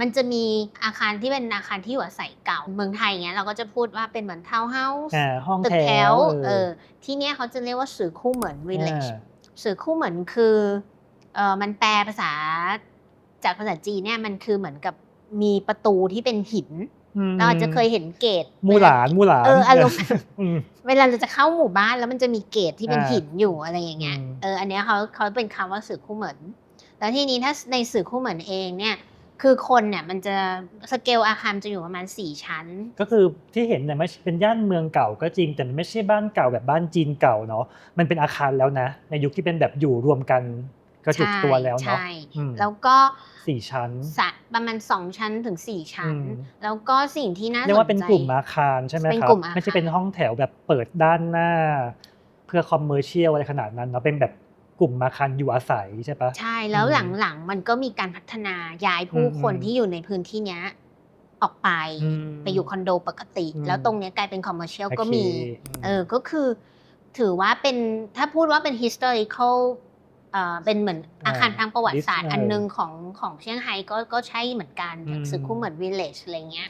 มันจะมีอาคารที่เป็นอาคารที่อยู่อาศัยเก่า เมืองไทยเงี้ยเราก็จะพูดว่าเป็นเหมือนทาวน์เฮาส์อ่าห้องตึกแถแถววเอเอออที่เนี้ยเขาจะเรียกว่าสื่อคู่เหมือนวิลเลจอ่าสื่อคู่เหมือนคือเออมันแปลภาษาจากภาษาจีนเนี่ยมันคือเหมือนกับมีประตูที่เป็นหินมเราอาจจะเคยเห็นเกตมูหลานมูหลานเอออารมณ์อืมเวลาเราจะเข้าหมู่บ้านแล้วมันจะมีเกตที่เป็นอ่าหินอยู่อะไรอย่างเงี้ยอืมเอออันเนี้ยเขาเขาเป็นคำว่าสื่อคู่เหมือน แล้วทีนี้ถ้าในสื่อคู่เหมือนเองเนี่ย คือคนเนี่ยมันจะสเกลอาคารจะอยู่ประมาณสี่ชั้น ก็คือที่เห็นเนี่ยไม่ใช่เป็นย่านเมืองเก่าก็จริง แต่มันไม่ใช่บ้านเก่าแบบบ้านจีนเก่าเนาะมันเป็นอาคารแล้วนะ ในยุคที่เป็นแบบอยู่รวมกันกระจุกตัวแล้วเนาะใช่อืมแล้วก็สี่ชั้นสะประมาณสองชั้นถึงสี่ชั้นอืมแล้วก็สิ่งที่น่าสนใจเรียกว่าเป็นกลุ่มอาคารใช่ไหมเป็นครับกลุ่มอาคารไม่ใช่เป็นห้องแถวแบบเปิดด้านหน้า เพื่อคอมเมอร์เชียลอะไรขนาดนั้นเนาะเป็นแบบ กลุ่มอาคารอยู่อาศัยใช่ปะใช่แล้วอืมหลังๆ มันก็มีการพัฒนาย้ายผู้อืมคนอืมที่อยู่ในพื้นที่เนี้ยออกไปอืมไปอยู่คอนโดปกติอืมแล้วตรงเนี้ยกลายเป็นคอมเมอร์เชียลโอเคก็มีอืมเออก็คือ ถือว่าเป็นถ้าพูดว่าเป็น historical เอ่อเป็นเหมือนอาคารทางประวัติศาสตร์ Dis- อันหนึงของของเซี่ยงไฮ้ก็ก็ใช่เหมือนกันอืมสึกคู่เหมือน village อะไรเงี้ย